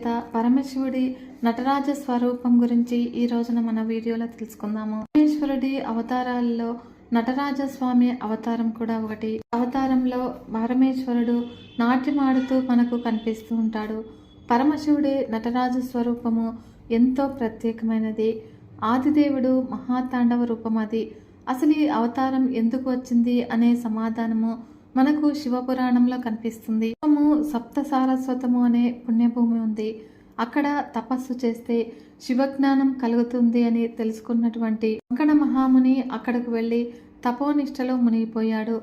చేత పరమశివుడి నటరాజ స్వరూపం గురించి ఈ రోజున మన వీడియోలో తెలుసుకుందాము. పరమేశ్వరుడి అవతారాల్లో నటరాజ స్వామి అవతారం కూడా ఒకటి. అవతారంలో పరమేశ్వరుడు నాట్యమాడుతూ మనకు కనిపిస్తూ ఉంటాడు. పరమశివుడి నటరాజ స్వరూపము ఎంతో ప్రత్యేకమైనది. ఆదిదేవుడు మహాతాండవ రూపం అది. అసలు ఈ అవతారం ఎందుకు వచ్చింది అనే సమాధానము మనకు శివపురాణంలో కనిపిస్తుంది. శివము సప్త సారస్వతము అనే పుణ్యభూమి ఉంది. అక్కడ తపస్సు చేస్తే శివజ్ఞానం కలుగుతుంది అని తెలుసుకున్నటువంటి వెంకట మహాముని అక్కడకు వెళ్ళి తపోనిష్టలో మునిగిపోయాడు.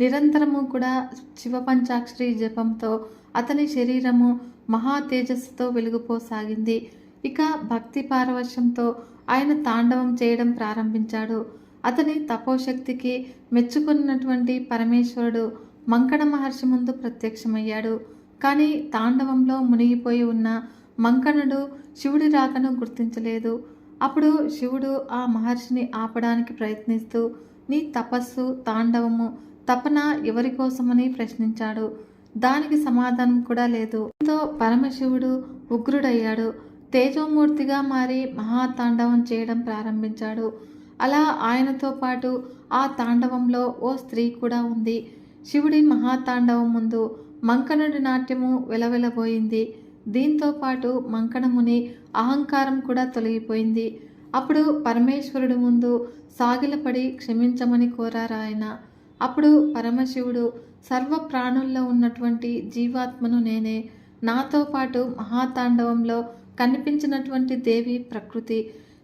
నిరంతరము కూడా శివ పంచాక్షరి జపంతో అతని శరీరము మహా తేజస్సుతో వెలుగుపోసాగింది. ఇక భక్తి పారవశ్యంతో ఆయన తాండవం చేయడం ప్రారంభించాడు. అతని తపోశక్తికి మెచ్చుకున్నటువంటి పరమేశ్వరుడు మంకణ మహర్షి ముందు ప్రత్యక్షమయ్యాడు. కానీ తాండవంలో మునిగిపోయి ఉన్న మంకణుడు శివుడి రాకను గుర్తించలేదు. అప్పుడు శివుడు ఆ మహర్షిని ఆపడానికి ప్రయత్నిస్తూ నీ తపస్సు తాండవము తపన ఎవరి కోసమని ప్రశ్నించాడు. దానికి సమాధానం కూడా లేదు. దీంతో పరమశివుడు ఉగ్రుడయ్యాడు. తేజోమూర్తిగా మారి మహాతాండవం చేయడం ప్రారంభించాడు. అలా ఆయనతో పాటు ఆ తాండవంలో ఓ స్త్రీ కూడా ఉంది. శివుడి మహాతాండవం ముందు మంకణుడి నాట్యము వెలవెలబోయింది. దీంతో పాటు మంకణముని అహంకారం కూడా తొలగిపోయింది. అప్పుడు పరమేశ్వరుడు ముందు సాగిలపడి క్షమించమని కోరారు ఆయన. అప్పుడు పరమశివుడు సర్వ ప్రాణుల్లో ఉన్నటువంటి జీవాత్మను నేనే. నాతో పాటు మహాతాండవంలో కనిపించినటువంటి దేవి ప్రకృతి.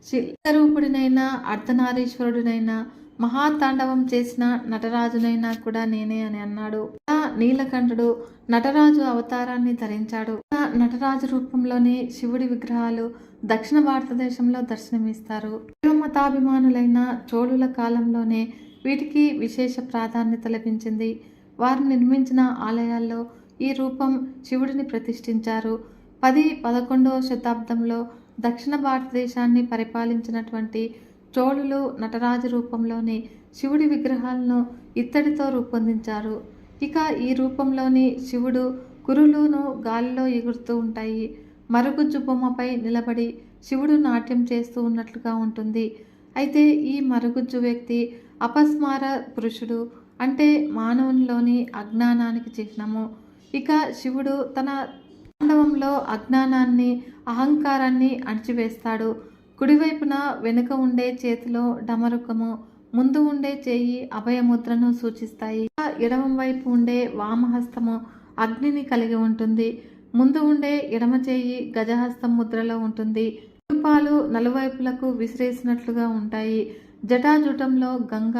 శిల్పరూపుడినైనా అర్ధనారీశ్వరుడినైనా మహాతాండవం చేసిన నటరాజునైనా కూడా నేనే అని అన్నాడు. ఆ నీలకంఠుడు నటరాజు అవతారాన్ని ధరించాడు. నటరాజు రూపంలోని శివుడి విగ్రహాలు దక్షిణ భారతదేశంలో దర్శనమిస్తారు. మతాభిమానులైన చోళుల కాలంలోనే వీటికి విశేష ప్రాధాన్యత లభించింది. వారు నిర్మించిన ఆలయాల్లో ఈ రూపం శివుడిని ప్రతిష్ఠించారు. పది పదకొండవ శతాబ్దంలో దక్షిణ భారతదేశాన్ని పరిపాలించినటువంటి చోళులు నటరాజు రూపంలోని శివుడి విగ్రహాలను ఇత్తడితో రూపొందించారు. ఇక ఈ రూపంలోని శివుడు కురులును గాలిలో ఎగురుతూ ఉంటాయి. మరుగుజ్జు బొమ్మపై నిలబడి శివుడు నాట్యం చేస్తూ ఉన్నట్లుగా ఉంటుంది. అయితే ఈ మరుగుజ్జు వ్యక్తి అపస్మార పురుషుడు అంటే మానవునిలోని అజ్ఞానానికి చిహ్నము. ఇక శివుడు తన తాండవంలో అజ్ఞానాన్ని అహంకారాన్ని అణిచివేస్తాడు. కుడివైపున వెనుక ఉండే చేతిలో డమరుకము ముందు ఉండే చేయి అభయముద్రను సూచిస్తాయి. ఎడమ వైపు ఉండే వామహస్తము అగ్నిని కలిగి ఉంటుంది. ముందు ఉండే ఎడమ చేయి గజహస్తం ముద్రలో ఉంటుంది. రూపాలు నలువైపులకు విసిరేసినట్లుగా ఉంటాయి. జటాజుటంలో గంగ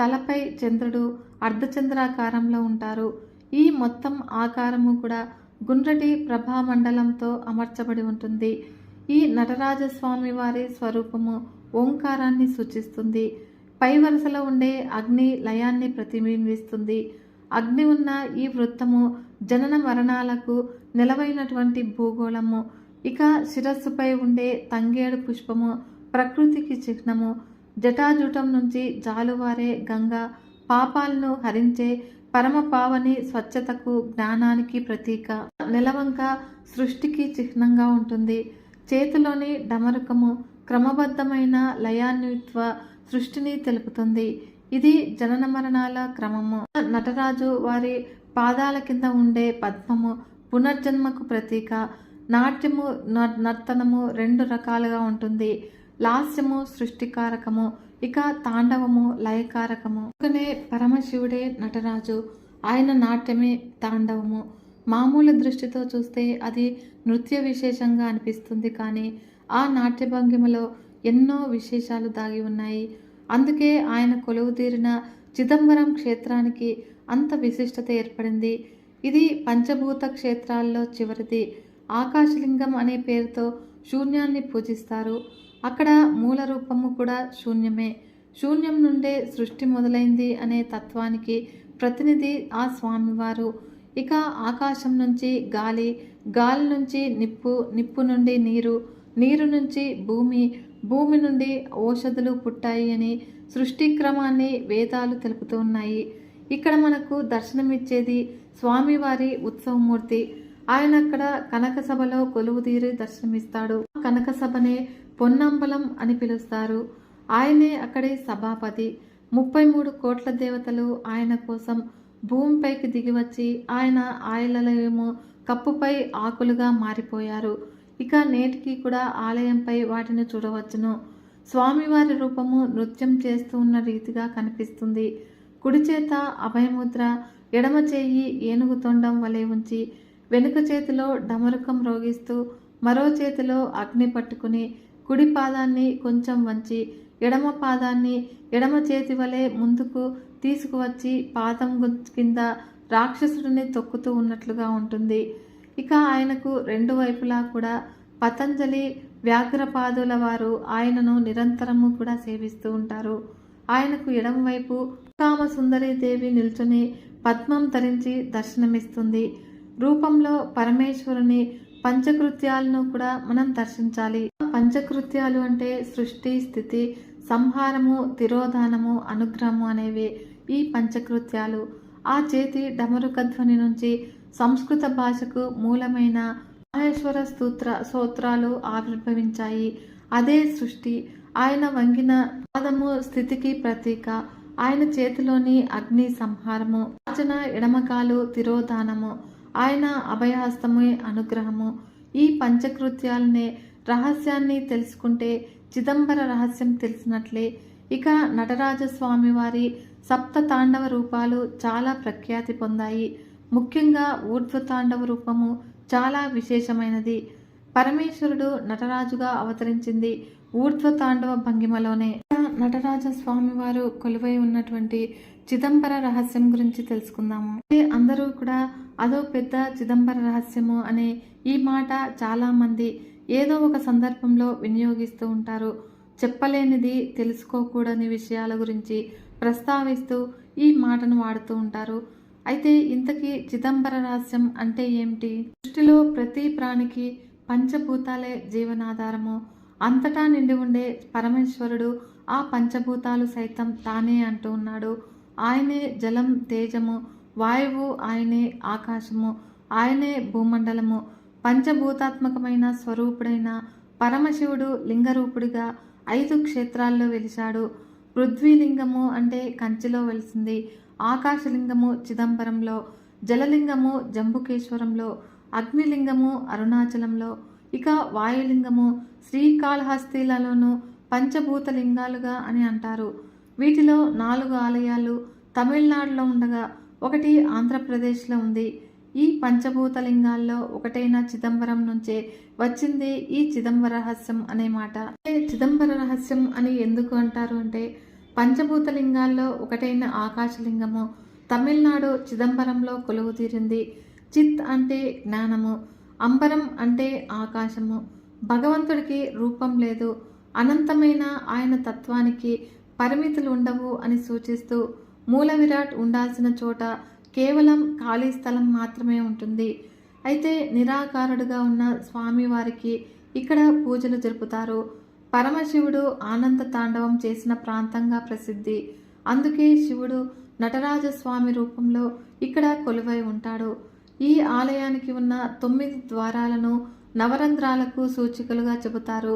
తలపై చంద్రుడు అర్ధచంద్రాకారంలో ఉంటారు. ఈ మొత్తం ఆకారము కూడా గుండ్రటి ప్రభామండలంతో అమర్చబడి ఉంటుంది. ఈ నటరాజస్వామి వారి స్వరూపము ఓంకారాన్ని సూచిస్తుంది. పై వరుసలో ఉండే అగ్ని లయాన్ని ప్రతిబింబిస్తుంది. అగ్ని ఉన్న ఈ వృత్తము జనన మరణాలకు నిలవైనటువంటి భూగోళము. ఇక శిరస్సుపై ఉండే తంగేడు పుష్పము ప్రకృతికి చిహ్నము. జటాజుటం నుంచి జాలువారే గంగ పాపాలను హరించే పరమ పావని స్వచ్ఛతకు జ్ఞానానికి ప్రతీక. నిలవంక సృష్టికి చిహ్నంగా ఉంటుంది. చేతిలోని డమరుకము క్రమబద్ధమైన లయాన్విత్వ సృష్టిని తెలుపుతుంది. ఇది జనన మరణాల క్రమము. నటరాజు వారి పాదాల కింద ఉండే పద్మము పునర్జన్మకు ప్రతీక. నాట్యము నర్తనము రెండు రకాలుగా ఉంటుంది. లాస్యము సృష్టికారకము. ఇక తాండవము లయకారకము. అందుకనే పరమశివుడే నటరాజు. ఆయన నాట్యమే తాండవము. మామూలు దృష్టితో చూస్తే అది నృత్య విశేషంగా అనిపిస్తుంది కానీ ఆ నాట్య భంగిమలో ఎన్నో విశేషాలు దాగి ఉన్నాయి. అందుకే ఆయన కొలువు తీరిన చిదంబరం క్షేత్రానికి అంత విశిష్టత ఏర్పడింది. ఇది పంచభూత క్షేత్రాల్లో చివరిది. ఆకాశలింగం అనే పేరుతో శూన్యాన్ని పూజిస్తారు. అక్కడ మూల రూపము కూడా శూన్యమే. శూన్యం నుండే సృష్టి మొదలైంది అనే తత్వానికి ప్రతినిధి ఆ స్వామివారు. ఇక ఆకాశం నుంచి గాలి గాలి నుంచి నిప్పు నిప్పు నుండి నీరు నీరు నుంచి భూమి భూమి నుండి ఔషధులు పుట్టాయి అని సృష్టి క్రమాన్ని వేదాలు తెలుపుతూ ఉన్నాయి. ఇక్కడ మనకు దర్శనమిచ్చేది స్వామివారి ఉత్సవమూర్తి. ఆయన అక్కడ కనక సభలో కొలువుదీరి దర్శనమిస్తాడు. కనక సభనే పొన్నంబలం అని పిలుస్తారు. ఆయనే అక్కడే సభాపతి. ముప్పై మూడు కోట్ల దేవతలు ఆయన కోసం భూమిపైకి దిగివచ్చి ఆయన ఆయలలయము కప్పుపై ఆకులుగా మారిపోయారు. ఇక నేటికి కూడా ఆలయంపై వాటిని చూడవచ్చును. స్వామివారి రూపము నృత్యం చేస్తూ ఉన్న రీతిగా కనిపిస్తుంది. కుడి చేత అభయముద్ర ఎడమ చేయి ఏనుగు తొండం వలె ఉంచి వెనుక చేతిలో డమరుకం రోగిస్తూ మరో చేతిలో అగ్ని పట్టుకుని కుడి పాదాన్ని కొంచెం వంచి ఎడమ పాదాన్ని ఎడమ చేతి వలె ముందుకు తీసుకువచ్చి పాదం కింద రాక్షసుడిని తొక్కుతూ ఉన్నట్లుగా ఉంటుంది. ఇక ఆయనకు రెండు వైపులా కూడా పతంజలి వ్యాఘ్రపాదుల వారు ఆయనను నిరంతరము కూడా సేవిస్తూ ఉంటారు. ఆయనకు ఎడమవైపు కామ దేవి నిల్చుని పద్మం ధరించి దర్శనమిస్తుంది. రూపంలో పరమేశ్వరుని పంచకృత్యాలను కూడా మనం దర్శించాలి. పంచకృత్యాలు అంటే సృష్టి స్థితి సంహారము తిరోధానము అనుగ్రహము అనేవి ఈ పంచకృత్యాలు. ఆ చేతి డమరుక ధ్వని నుంచి సంస్కృత భాషకు మూలమైన మహేశ్వర స్తోత్ర స్తోత్రాలు ఆవిర్భవించాయి. అదే సృష్టి ఆయన వంగిన పాదము స్థితికి ప్రతీక. ఆయన చేతిలోని అగ్ని సంహారము రాజన ఎడమకాలు తిరోధానము. ఆయన అభయహస్తమే అనుగ్రహము. ఈ పంచకృత్యాలనే రహస్యాన్ని తెలుసుకుంటే చిదంబర రహస్యం తెలిసినట్లే. ఇక నటరాజస్వామి వారి సప్త తాండవ రూపాలు చాలా ప్రఖ్యాతి పొందాయి. ముఖ్యంగా ఊర్ధ్వ తాండవ రూపము చాలా విశేషమైనది. పరమేశ్వరుడు నటరాజుగా అవతరించింది ఊర్ధ్వ తాండవ భంగిమలోనే. నటరాజ స్వామివారు కొలువై ఉన్నటువంటి చిదంబర రహస్యం గురించి తెలుసుకుందాము. అయితే అందరూ కూడా అదో పెద్ద చిదంబర రహస్యము అనే ఈ మాట చాలా మంది ఏదో ఒక సందర్భంలో వినియోగిస్తూ ఉంటారు. చెప్పలేనిది తెలుసుకోకూడని విషయాల గురించి ప్రస్తావిస్తూ ఈ మాటను వాడుతూ ఉంటారు. అయితే ఇంతకీ చిదంబర రహస్యం అంటే ఏమిటి? దృష్టిలో ప్రతి ప్రాణికి పంచభూతాలే జీవనాధారము. అంతటా నిండి ఉండే పరమేశ్వరుడు ఆ పంచభూతాలు సైతం తానే అంటూ ఉన్నాడు. ఆయనే జలం తేజము వాయువు ఆయనే ఆకాశము ఆయనే భూమండలము పంచభూతాత్మకమైన స్వరూపుడైన పరమశివుడు లింగరూపుడిగా ఐదు క్షేత్రాల్లో వెలిశాడు. పృథ్వీలింగము అంటే కంచిలో వెలిసింది ఆకాశలింగము చిదంబరంలో జలలింగము జంబుకేశ్వరంలో అగ్నిలింగము అరుణాచలంలో ఇక వాయులింగము శ్రీకాళహస్తిలలోను పంచభూత లింగాలుగా అని అంటారు. వీటిలో నాలుగు ఆలయాలు తమిళనాడులో ఉండగా ఒకటి ఆంధ్రప్రదేశ్లో ఉంది. ఈ పంచభూత లింగాల్లో ఒకటైన చిదంబరం నుంచే వచ్చింది ఈ చిదంబర రహస్యం అనే మాట. చిదంబర రహస్యం అని ఎందుకు అంటారు అంటే పంచభూతలింగాల్లో ఒకటైన ఆకాశలింగము తమిళనాడు చిదంబరంలో కొలువు తీరింది చిత్ అంటే జ్ఞానము అంబరం అంటే ఆకాశము. భగవంతుడికి రూపం లేదు. అనంతమైన ఆయన తత్వానికి పరిమితులు ఉండవు అని సూచిస్తూ మూల విరాట్ ఉండాల్సిన చోట కేవలం ఖాళీ స్థలం మాత్రమే ఉంటుంది. అయితే నిరాకారుడుగా ఉన్న స్వామివారికి ఇక్కడ పూజలు జరుపుతారు. పరమశివుడు ఆనంద తాండవం చేసిన ప్రాంతంగా ప్రసిద్ధి. అందుకే శివుడు నటరాజస్వామి రూపంలో ఇక్కడ కొలువై ఉంటాడు. ఈ ఆలయానికి ఉన్న తొమ్మిది ద్వారాలను నవరంధ్రాలకు సూచికలుగా చెబుతారు.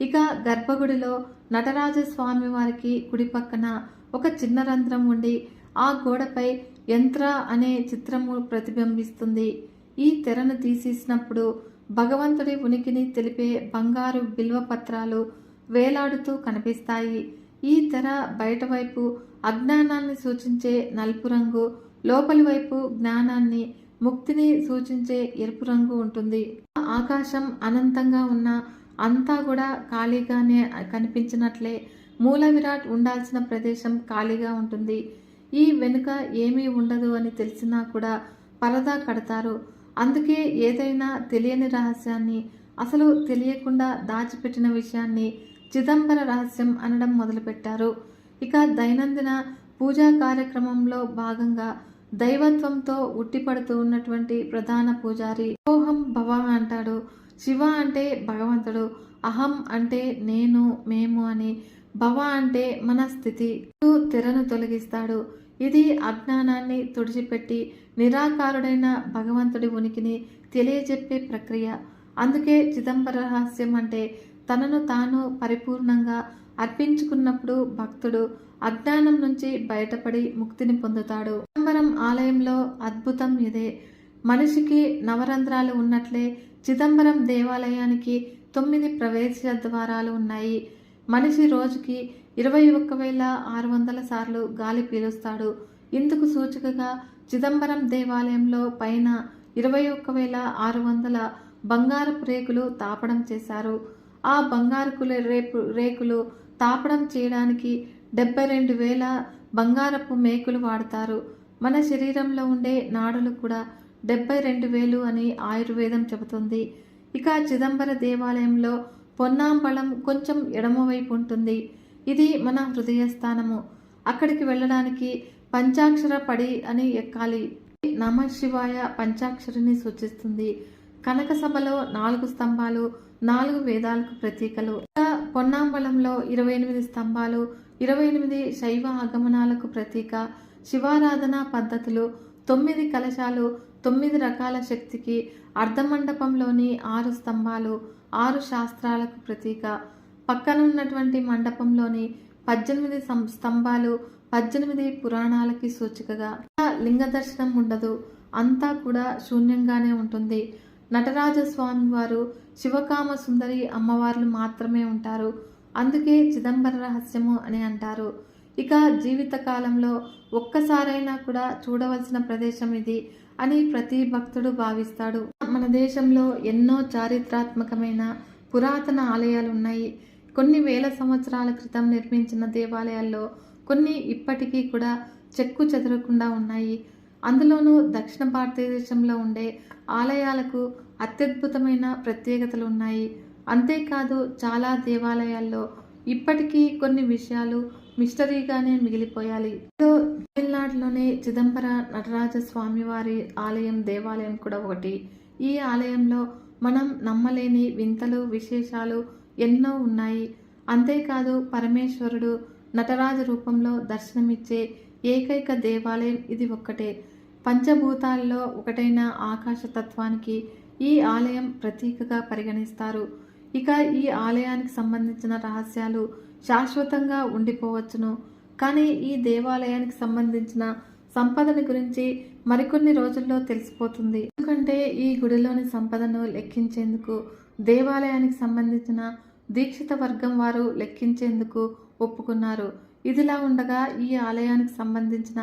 ఇక గర్భగుడిలో నటరాజస్వామి వారికి కుడి పక్కన ఒక చిన్న రంధ్రం ఉండి ఆ గోడపై యంత్ర అనే చిత్రము ప్రతిబింబిస్తుంది. ఈ తెరను తీసేసినప్పుడు భగవంతుడి ఉనికిని తెలిపే బంగారు బిల్వ పత్రాలు వేలాడుతూ కనిపిస్తాయి. ఈ తెర బయటవైపు అజ్ఞానాన్ని సూచించే నలుపు రంగు లోపలి వైపు జ్ఞానాన్ని ముక్తిని సూచించే ఎరుపు రంగు ఉంటుంది. ఆకాశం అనంతంగా ఉన్న అంతా కూడా ఖాళీగానే కనిపించినట్లే మూల విరాట్ ఉండాల్సిన ప్రదేశం ఖాళీగా ఉంటుంది. ఈ వెనుక ఏమీ ఉండదు అని తెలిసినా కూడా పరదా కడతారు. అందుకే ఏదైనా తెలియని రహస్యాన్ని అసలు తెలియకుండా దాచిపెట్టిన విషయాన్ని చిదంబర రహస్యం అనడం మొదలుపెట్టారు. ఇక దైనందిన పూజా కార్యక్రమంలో భాగంగా దైవత్వంతో ఉట్టిపడుతూ ఉన్నటువంటి ప్రధాన పూజారి ఓహం భవ అంటాడు. శివ అంటే భగవంతుడు అహం అంటే నేను మేము అని. భవ అంటే మన స్థితి తెరను తొలగిస్తాడు. ఇది అజ్ఞానాన్ని తుడిచిపెట్టి నిరాకారుడైన భగవంతుడి ఉనికిని తెలియజెప్పే ప్రక్రియ. అందుకే చిదంబర రహస్యం అంటే తనను తాను పరిపూర్ణంగా అర్పించుకున్నప్పుడు భక్తుడు అజ్ఞానం నుంచి బయటపడి ముక్తిని పొందుతాడు. చిదంబరం ఆలయంలో అద్భుతం ఇదే. మనిషికి నవరంధ్రాలు ఉన్నట్లే చిదంబరం దేవాలయానికి తొమ్మిది ప్రవేశ ద్వారాలు ఉన్నాయి. మనిషి రోజుకి ఇరవై ఒక్క వేల ఆరు వందల సార్లు గాలి పీలుస్తాడు. ఇందుకు సూచికగా చిదంబరం దేవాలయంలో పైన ఇరవై ఒక్క వేల ఆరు వందల బంగారపు రేకులు తాపడం చేశారు. ఆ బంగారుకుల రేపు రేకులు తాపడం చేయడానికి డెబ్బై రెండు వేల బంగారపు మేకులు వాడతారు. మన శరీరంలో ఉండే నాడులు కూడా డెబ్బై రెండు వేలు అని ఆయుర్వేదం చెబుతుంది. ఇక చిదంబర దేవాలయంలో పొన్నాంబళం కొంచెం ఎడమవైపు ఉంటుంది. ఇది మన హృదయ స్థానము అక్కడికి వెళ్ళడానికి పంచాక్షర పడి అని ఎక్కాలి. నమ శివాయ పంచాక్షరిని సూచిస్తుంది. కనక సభలో నాలుగు స్తంభాలు నాలుగు వేదాలకు ప్రతీకలు. ఇక పొన్నాంబలంలో ఇరవై ఎనిమిది స్తంభాలు ఇరవై ఎనిమిది శైవ ఆగమనాలకు ప్రతీక శివారాధన పద్ధతులు తొమ్మిది కలశాలు తొమ్మిది రకాల శక్తికి అర్ధమండపంలోని ఆరు స్తంభాలు ఆరు శాస్త్రాలకు ప్రతీక. పక్కన ఉన్నటువంటి మండపంలోని పద్దెనిమిది స్తంభాలు పద్దెనిమిది పురాణాలకి సూచికగా. లింగ దర్శనం ఉండదు. అంతా కూడా శూన్యంగానే ఉంటుంది. నటరాజ స్వామి వారు శివకామ సుందరి అమ్మవార్లు మాత్రమే ఉంటారు. అందుకే చిదంబర రహస్యము అని అంటారు. ఇక జీవితకాలంలో ఒక్కసారైనా కూడా చూడవలసిన ప్రదేశం ఇది అని ప్రతి భక్తుడు భావిస్తాడు. మన దేశంలో ఎన్నో చారిత్రాత్మకమైన పురాతన ఆలయాలు ఉన్నాయి కొన్ని వేల సంవత్సరాల క్రితం నిర్మించిన దేవాలయాల్లో కొన్ని ఇప్పటికీ కూడా చెక్కు చెదరకుండా ఉన్నాయి. అందులోనూ దక్షిణ భారతదేశంలో ఉండే ఆలయాలకు అత్యద్భుతమైన ప్రత్యేకతలు ఉన్నాయి. అంతేకాదు చాలా దేవాలయాల్లో ఇప్పటికీ కొన్ని విషయాలు మిస్టరీగానే మిగిలిపోయాలి. తమిళనాడులోనే చిదంబర నటరాజ స్వామి వారి ఆలయం దేవాలయం కూడా ఒకటి. ఈ ఆలయంలో మనం నమ్మలేని వింతలు విశేషాలు ఎన్నో ఉన్నాయి. అంతేకాదు పరమేశ్వరుడు నటరాజ రూపంలో దర్శనమిచ్చే ఏకైక దేవాలయం ఇది ఒక్కటే. పంచభూతాల్లో ఒకటైన ఆకాశతత్వానికి ఈ ఆలయం ప్రతీకగా పరిగణిస్తారు. ఇక ఈ ఆలయానికి సంబంధించిన రహస్యాలు శాశ్వతంగా ఉండిపోవచ్చును. కానీ ఈ దేవాలయానికి సంబంధించిన సంపదని గురించి మరికొన్ని రోజుల్లో తెలిసిపోతుంది. ఎందుకంటే ఈ గుడిలోని సంపదను లెక్కించేందుకు దేవాలయానికి సంబంధించిన దీక్షిత వర్గం వారు లెక్కించేందుకు ఒప్పుకున్నారు. ఇదిలా ఉండగా ఈ ఆలయానికి సంబంధించిన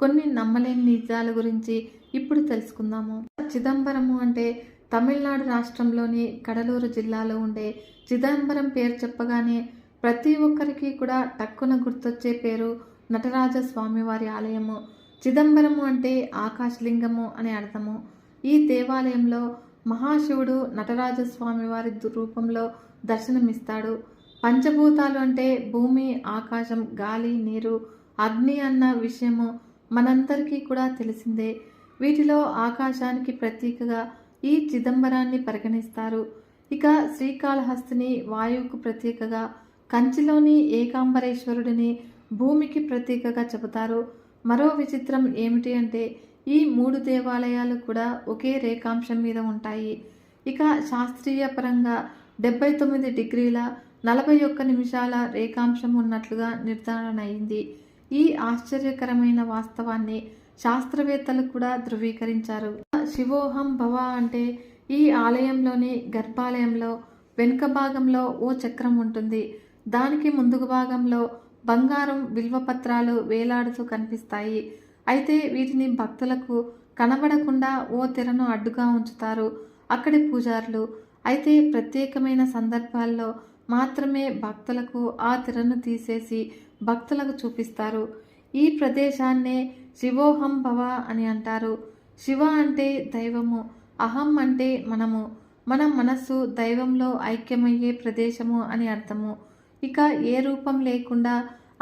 కొన్ని నమ్మలేని నిజాల గురించి ఇప్పుడు తెలుసుకుందాము. చిదంబరము అంటే తమిళనాడు రాష్ట్రంలోని కడలూరు జిల్లాలో ఉండే చిదంబరం పేరు చెప్పగానే ప్రతి ఒక్కరికి కూడా టక్కున గుర్తొచ్చే పేరు నటరాజ స్వామివారి ఆలయము. చిదంబరము అంటే ఆకాశలింగము అని అర్థము. ఈ దేవాలయంలో మహాశివుడు నటరాజ స్వామివారి దు- రూపంలో దర్శనమిస్తాడు. పంచభూతాలు అంటే భూమి ఆకాశం గాలి నీరు అగ్ని అన్న విషయము మనందరికీ కూడా తెలిసిందే. వీటిలో ఆకాశానికి ప్రతీకగా ఈ చిదంబరాన్ని పరిగణిస్తారు. ఇక శ్రీకాళహస్తిని వాయువుకు ప్రతీకగా కంచిలోని ఏకాంబరేశ్వరుడిని భూమికి ప్రతీకగా చెబుతారు. మరో విచిత్రం ఏమిటి అంటే ఈ మూడు దేవాలయాలు కూడా ఒకే రేఖాంశం మీద ఉంటాయి. ఇక శాస్త్రీయ పరంగా డెబ్బై తొమ్మిది డిగ్రీల నలభై ఒక్క నిమిషాల రేఖాంశం ఉన్నట్లుగా నిర్ధారణ అయింది. ఈ ఆశ్చర్యకరమైన వాస్తవాన్ని శాస్త్రవేత్తలు కూడా ధృవీకరించారు. శివోహం భవ అంటే ఈ ఆలయంలోని గర్భాలయంలో వెనుక భాగంలో ఓ చక్రం ఉంటుంది. దానికి ముందుకు భాగంలో బంగారం విల్వపత్రాలు వేలాడుతూ కనిపిస్తాయి. అయితే వీటిని భక్తులకు కనబడకుండా ఓ తెరను అడ్డుగా ఉంచుతారు అక్కడి పూజారులు. అయితే ప్రత్యేకమైన సందర్భాల్లో మాత్రమే భక్తులకు ఆ తెరను తీసేసి భక్తులకు చూపిస్తారు. ఈ ప్రదేశాన్నే శివోహం భవ అని అంటారు. శివ అంటే దైవము అహం అంటే మనము. మన మనస్సు దైవంలో ఐక్యమయ్యే ప్రదేశము అని అర్థము. ఇక ఏ రూపం లేకుండా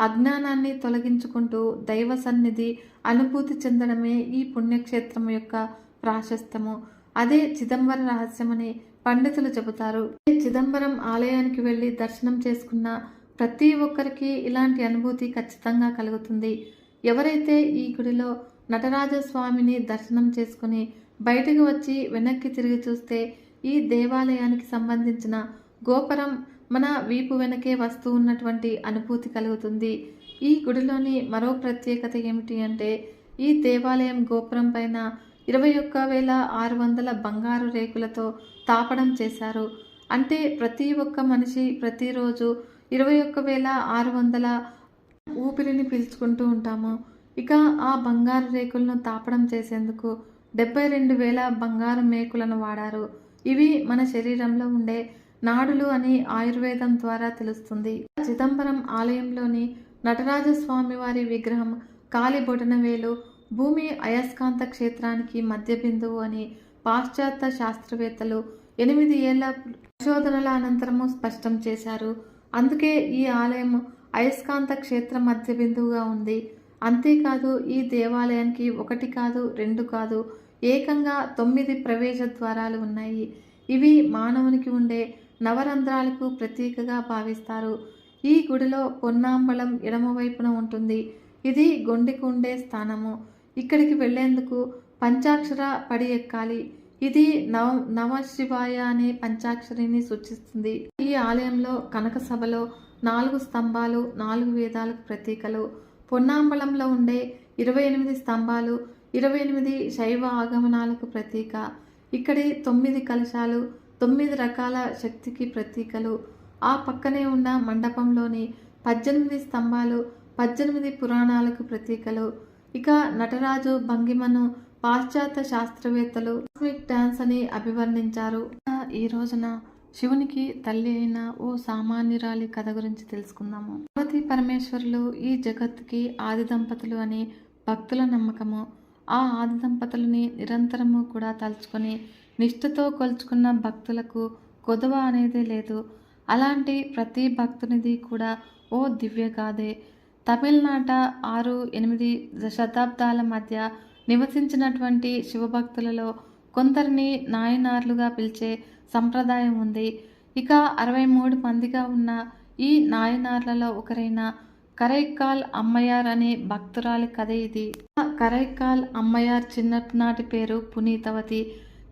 అజ్ఞానాన్ని తొలగించుకుంటూ దైవ సన్నిధి అనుభూతి చెందడమే ఈ పుణ్యక్షేత్రం యొక్క ప్రాశస్త్యము అదే చిదంబర రహస్యమని పండితులు చెబుతారు. చిదంబరం ఆలయానికి వెళ్ళి దర్శనం చేసుకున్న ప్రతి ఒక్కరికి ఇలాంటి అనుభూతి ఖచ్చితంగా కలుగుతుంది. ఎవరైతే ఈ గుడిలో నటరాజ స్వామిని దర్శనం చేసుకుని బయటకు వచ్చి వెనక్కి తిరిగి చూస్తే ఈ దేవాలయానికి సంబంధించిన గోపురం మన వీపు వెనకే వస్తూ ఉన్నటువంటి అనుభూతి కలుగుతుంది. ఈ గుడిలోని మరో ప్రత్యేకత ఏమిటి అంటే ఈ దేవాలయం గోపురం పైన ఇరవై ఒక్క వేల ఆరు వందల బంగారు రేకులతో తాపడం చేశారు. అంటే ప్రతి ఒక్క మనిషి ప్రతిరోజు ఇరవై ఒక్క వేల ఆరు వందల ఊపిరిని పీల్చుకుంటూ ఉంటాము. ఇక ఆ బంగారు రేకులను తాపడం చేసేందుకు డెబ్బై రెండు వేల బంగారు మేకులను వాడారు. ఇవి మన శరీరంలో ఉండే నాడులు అని ఆయుర్వేదం ద్వారా తెలుస్తుంది. చిదంబరం ఆలయంలోని నటరాజస్వామి వారి విగ్రహం కాలి బొటనవేలు భూమి అయస్కాంత క్షేత్రానికి మధ్య బిందువు అని పాశ్చాత్య శాస్త్రవేత్తలు ఎనిమిది ఏళ్ళ పరిశోధనల అనంతరము స్పష్టం చేశారు. అందుకే ఈ ఆలయం అయస్కాంత క్షేత్ర మధ్య బిందువుగా ఉంది. అంతేకాదు ఈ దేవాలయానికి ఒకటి కాదు రెండు కాదు ఏకంగా తొమ్మిది ప్రవేశ ద్వారాలు ఉన్నాయి. ఇవి మానవునికి ఉండే నవరంధ్రాలకు ప్రతీకగా భావిస్తారు. ఈ గుడిలో పొన్నాంబళం ఎడమవైపున ఉంటుంది. ఇది గొండికి ఉండే స్థానము. ఇక్కడికి వెళ్ళేందుకు పంచాక్షర పడి ఎక్కాలి. ఇది నవ నమశివాయ అనే పంచాక్షరిని సూచిస్తుంది. ఈ ఆలయంలో కనక సభలో నాలుగు స్తంభాలు నాలుగు వేదాలకు ప్రతీకలు. పొన్నాంబళంలో ఉండే ఇరవై ఎనిమిది స్తంభాలు ఇరవై ఎనిమిది శైవ ఆగమనాలకు ప్రతీక. ఇక్కడి తొమ్మిది కలశాలు తొమ్మిది రకాల శక్తికి ప్రతీకలు. ఆ పక్కనే ఉన్న మండపంలోని పద్దెనిమిది స్తంభాలు పద్దెనిమిది పురాణాలకు ప్రతీకలు. ఇక నటరాజు భంగిమను పాశ్చాత్య శాస్త్రవేత్తలు కాస్మిక్ డాన్స్ అని అభివర్ణించారు. ఈ రోజున శివునికి తల్లి అయిన ఓ సామాన్యురాలి కథ గురించి తెలుసుకుందాము. పార్వతి పరమేశ్వరులు ఈ జగత్తుకి ఆది దంపతులు అని భక్తుల నమ్మకము. ఆ ఆది దంపతులని నిరంతరము కూడా తలుచుకొని నిష్ఠతో కొలుచుకున్న భక్తులకు కొదవ అనేది లేదు. అలాంటి ప్రతి భక్తునిది కూడా ఓ దివ్యగాథే తమిళనాట ఆరు ఎనిమిది శతాబ్దాల మధ్య నివసించినటువంటి శివభక్తులలో కొందరిని నాయనార్లుగా పిలిచే సంప్రదాయం ఉంది. ఇక అరవై మూడు మందిగా ఉన్న ఈ నాయనార్లలో ఒకరైన కరైకాల్ అమ్మయార్ అనే భక్తురాలి కథ ఇది. కరైకాల్ అమ్మయార్ చిన్ననాటి పేరు పునీతవతి.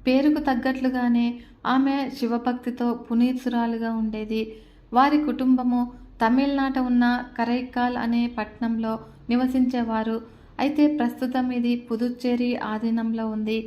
పేరుకు తగ్గట్లుగానే ఆమె శివభక్తితో పునీతురాలుగా ఉండేది. వారి కుటుంబము తమిళనాట ఉన్న కరైకాల్ అనే పట్టణంలో నివసించేవారు. అయితే ప్రస్తుతం ఇది పుదుచ్చేరి ఆధీనంలో ఉంది.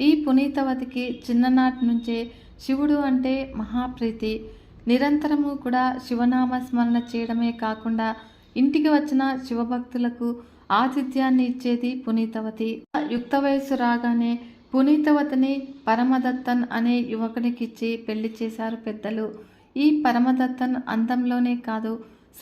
ఈ పునీతవతికి చిన్ననాటి నుంచే శివుడు అంటే మహాప్రీతి. నిరంతరము కూడా శివనామ స్మరణ చేయడమే కాకుండా ఇంటికి వచ్చిన శివభక్తులకు ఆతిథ్యాన్ని ఇచ్చేది పునీతవతి. యుక్త వయస్సు రాగానే పునీతవతిని పరమదత్తన్ అనే యువకునికిచ్చి పెళ్ళి చేశారు పెద్దలు. ఈ పరమదత్తన్ అందంలోనే కాదు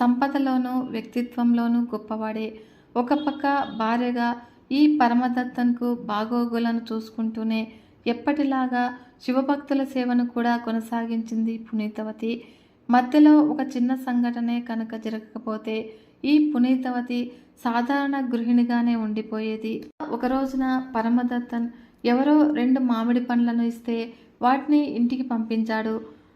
సంపదలోనూ వ్యక్తిత్వంలోనూ గొప్పవాడే. ఒక పక్క భార్యగా ఈ పరమదత్తన్కు బాగోగులను చూసుకుంటూనే ఎప్పటిలాగా శివభక్తుల సేవను కూడా కొనసాగించింది పునీతవతి. మధ్యలో ఒక చిన్న సంఘటనే కనుక జరగకపోతే ఈ పునీతవతి సాధారణ గృహిణిగానే ఉండిపోయేది. ఒక రోజున పరమదత్తన్ ఎవరో రెండు మామిడి పండ్లను ఇస్తే వాటిని ఇంటికి పంపించాడు.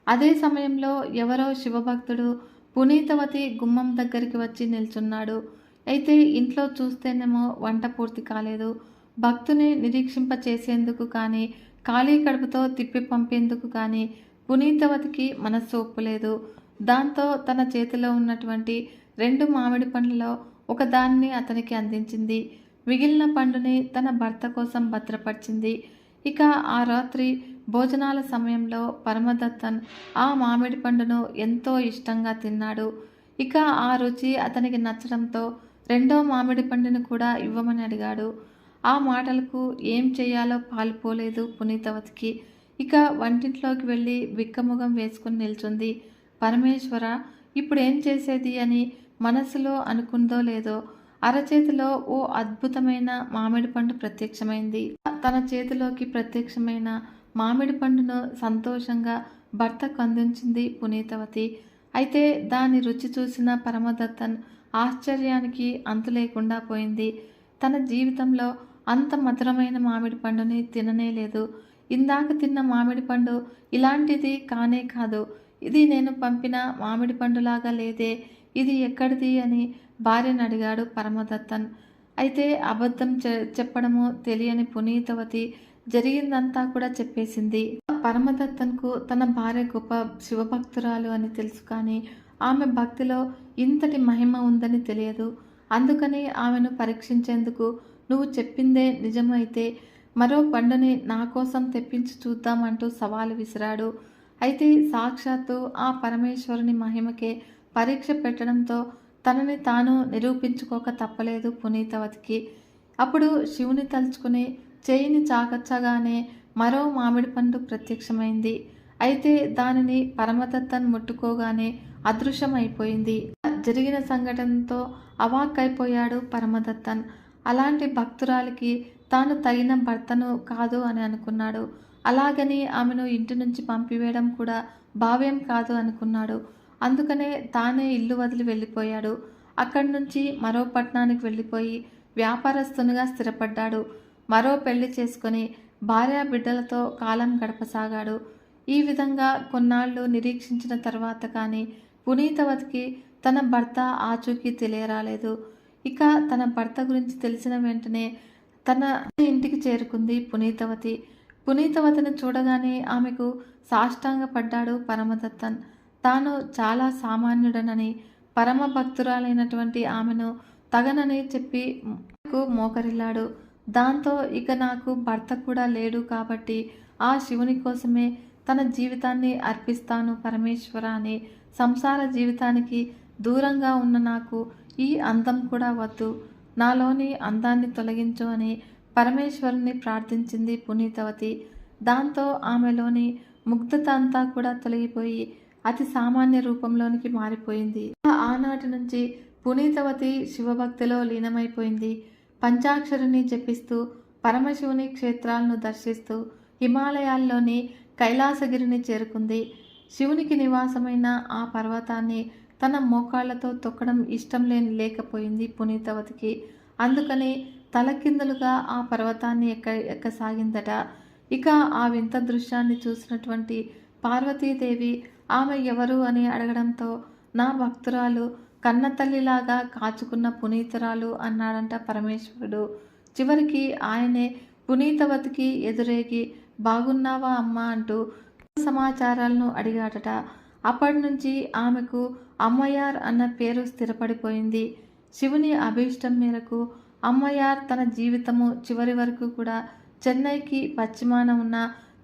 అదే సమయంలో ఎవరో శివభక్తుడు పునీతవతి గుమ్మం దగ్గరికి వచ్చి నిల్చున్నాడు. అయితే ఇంట్లో చూస్తేనేమో వంట పూర్తి కాలేదు. భక్తుని నిరీక్షింప చేసేందుకు కానీ ఖాళీ కడుపుతో తిప్పి పంపేందుకు కానీ పునీతవతికి మనస్సు ఒప్పులేదు. దాంతో తన చేతిలో ఉన్నటువంటి రెండు మామిడి పండ్లలో ఒకదాన్ని అతనికి అందించింది. మిగిలిన పండుని తన భర్త కోసం భద్రపరిచింది. ఇక ఆ రాత్రి భోజనాల సమయంలో పరమదత్తన్ ఆ మామిడి పండును ఎంతో ఇష్టంగా తిన్నాడు. ఇక ఆ రుచి అతనికి నచ్చడంతో రెండో మామిడి పండును కూడా ఇవ్వమని అడిగాడు. ఆ మాటలకు ఏం చేయాలో పాల్పోలేదు పునీతవతికి. ఇక వంటింట్లోకి వెళ్ళి బిక్కముఖం వేసుకుని నిల్చుంది. పరమేశ్వర ఇప్పుడు ఏం చేసేది అని మనసులో అనుకుందో లేదో అరచేతిలో ఓ అద్భుతమైన మామిడి పండు ప్రత్యక్షమైంది. తన చేతిలోకి ప్రత్యక్షమైన మామిడి పండును సంతోషంగా భర్తకు అందించింది పునీతవతి. అయితే దాని రుచి చూసిన పరమదత్తన్ ఆశ్చర్యానికి అంతు లేకుండా పోయింది. తన జీవితంలో అంత మధురమైన మామిడి పండుని తిననే లేదు. ఇందాక తిన్న మామిడి పండు ఇలాంటిది కానే కాదు. ఇది నేను పంపిన మామిడి పండులాగా లేదే. ఇది ఎక్కడిది అని భార్యను అడిగాడు పరమదత్తన్. అయితే అబద్ధం చె చెప్పడము తెలియని పునీతవతి జరిగిందంతా కూడా చెప్పేసింది. పరమదత్తన్కు తన భార్య గొప్ప శివభక్తురాలు అని తెలుసు కానీ ఆమె భక్తిలో ఇంతటి మహిమ ఉందని తెలియదు. అందుకని ఆమెను పరీక్షించేందుకు నువ్వు చెప్పిందే నిజమైతే మరో పండుని నా కోసం తెప్పించి చూద్దామంటూ సవాలు విసిరాడు. అయితే సాక్షాత్తు ఆ పరమేశ్వరుని మహిమకే పరీక్ష పెట్టడంతో తనని తాను నిరూపించుకోక తప్పలేదు పునీతవతికి. అప్పుడు శివుని తలుచుకుని చేయిని చాకచ్చగానే మరో మామిడి పండు ప్రత్యక్షమైంది. అయితే దానిని పరమదత్తన్ ముట్టుకోగానే అదృశ్యమైపోయింది. జరిగిన సంఘటనతో అవాక్కైపోయాడు పరమదత్తన్. అలాంటి భక్తురాలికి తాను తగిన భర్తను కాదు అని అనుకున్నాడు. అలాగని ఆమెను ఇంటి నుంచి పంపివేయడం కూడా భావ్యం కాదు అనుకున్నాడు. అందుకనే తానే ఇల్లు వదిలి వెళ్ళిపోయాడు. అక్కడి నుంచి మరో పట్టణానికి వెళ్ళిపోయి వ్యాపారస్తునిగా స్థిరపడ్డాడు. మరో పెళ్ళి చేసుకొని భార్యా బిడ్డలతో కాలం గడపసాగాడు. ఈ విధంగా కొన్నాళ్ళు నిరీక్షించిన తర్వాత కానీ పునీతవతికి తన భర్త ఆచూకీ తెలియరాలేదు. ఇక తన భర్త గురించి తెలిసిన వెంటనే తన ఇంటికి చేరుకుంది పునీతవతి. పునీతవతిని చూడగానే ఆమెకు సాష్టాంగపడ్డాడు పరమదత్తన్. తాను చాలా సామాన్యుడనని పరమ భక్తురాలైనటువంటి ఆమెను తగనని చెప్పి మోకరిల్లాడు. దాంతో ఇక నాకు భర్త కూడా లేడు కాబట్టి ఆ శివుని కోసమే తన జీవితాన్ని అర్పిస్తాను పరమేశ్వర అని సంసార జీవితానికి దూరంగా ఉన్న నాకు ఈ అందం కూడా వద్దు. నాలోని అందాన్ని తొలగించు అని పరమేశ్వరుని ప్రార్థించింది పునీతవతి. దాంతో ఆమెలోని ముగ్ధత అంతా కూడా తొలగిపోయి అతి సామాన్య రూపంలోనికి మారిపోయింది. ఆనాటి నుంచి పునీతవతి శివభక్తిలో లీనమైపోయింది. పంచాక్షరిని జపిస్తూ పరమశివుని క్షేత్రాలను దర్శిస్తూ హిమాలయాల్లోని కైలాసగిరిని చేరుకుంది. శివునికి నివాసమైన ఆ పర్వతాన్ని తన మోకాళ్ళతో తొక్కడం ఇష్టం లేని లేకపోయింది పునీతవతికి. అందుకని తలకిందులుగా ఆ పర్వతాన్ని ఎక్క ఎక్కసాగిందట. ఇక ఆ వింత దృశ్యాన్ని చూసినటువంటి పార్వతీదేవి ఆమె ఎవరు అని అడగడంతో నా భక్తురాలు కన్నతల్లిలాగా కాచుకున్న పునీతురాలు అన్నాడంట పరమేశ్వరుడు. చివరికి ఆయనే పునీతవతికి ఎదురేగి బాగున్నావా అమ్మా అంటూ సమాచారాలను అడిగాడట. అప్పటి నుంచి ఆమెకు అమ్మయార్ అన్న పేరు స్థిరపడిపోయింది. శివుని అభీష్టం మేరకు అమ్మయార్ తన జీవితము చివరి వరకు కూడా చెన్నైకి పశ్చిమాన ఉన్న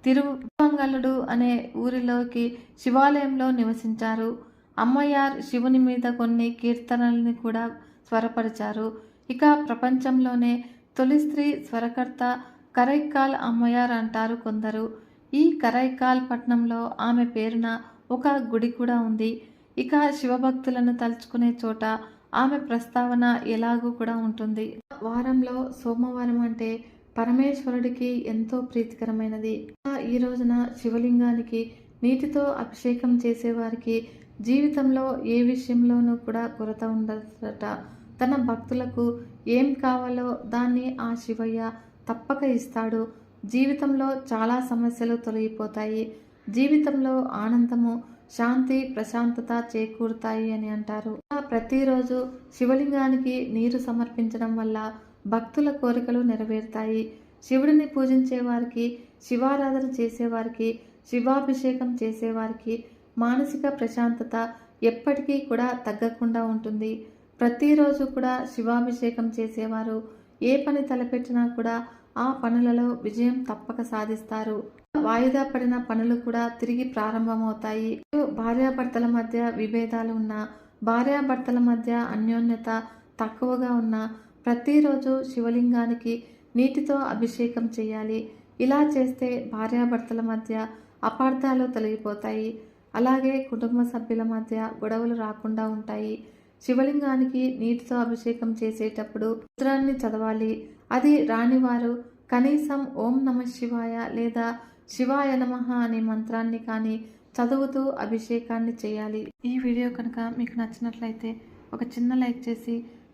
తిరు తిరువంగలుడు అనే ఊరిలోకి శివాలయంలో నివసించారు. అమ్మయార్ శివుని మీద కొన్ని కీర్తనల్ని కూడా స్వరపరిచారు. ఇక ప్రపంచంలోనే తొలి స్త్రీ స్వరకర్త కరైకాల్ అమ్మయార్ అంటారు కొందరు. ఈ కరైకాల్ పట్నంలో ఆమె పేరున ఒక గుడి కూడా ఉంది. ఇక శివభక్తులను తలుచుకునే చోట ఆమె ప్రస్తావన ఎలాగూ కూడా ఉంటుంది. వారంలో సోమవారం అంటే పరమేశ్వరుడికి ఎంతో ప్రీతికరమైనది. ఈ రోజున శివలింగానికి నీటితో అభిషేకం చేసేవారికి జీవితంలో ఏ విషయంలోనూ కూడా కొరత ఉండదట. తన భక్తులకు ఏం కావాలో దాన్ని ఆ శివయ్య తప్పక ఇస్తాడు. జీవితంలో చాలా సమస్యలు తొలగిపోతాయి. జీవితంలో ఆనందము శాంతి ప్రశాంతత చేకూరుతాయి అని అంటారు. ప్రతిరోజు శివలింగానికి నీరు సమర్పించడం వల్ల భక్తుల కోరికలు నెరవేరుతాయి. శివుడిని పూజించే వారికి శివారాధన చేసేవారికి శివాభిషేకం చేసేవారికి మానసిక ప్రశాంతత ఎప్పటికీ కూడా తగ్గకుండా ఉంటుంది. ప్రతిరోజు కూడా శివాభిషేకం చేసేవారు. ఏ పని తలపెట్టినా కూడా ఆ పనులలో విజయం తప్పక సాధిస్తారు. వాయిదా పడిన పనులు కూడా తిరిగి ప్రారంభమవుతాయి. భార్యాభర్తల మధ్య విభేదాలు ఉన్నా భార్యాభర్తల మధ్య అన్యోన్యత తక్కువగా ఉన్న ప్రతిరోజు శివలింగానికి నీటితో అభిషేకం చేయాలి. ఇలా చేస్తే భార్యాభర్తల మధ్య అపార్థాలు తొలగిపోతాయి. అలాగే కుటుంబ సభ్యుల మధ్య గొడవలు రాకుండా ఉంటాయి. శివలింగానికి నీటితో అభిషేకం చేసేటప్పుడు రుద్రాన్ని చదవాలి. అది రానివారు కనీసం ఓం నమ శివాయ లేదా శివాయ నమః అనే మంత్రాన్ని కానీ చదువుతూ అభిషేకాన్ని చేయాలి. ఈ వీడియో కనుక మీకు నచ్చినట్లయితే ఒక చిన్న లైక్ చేసి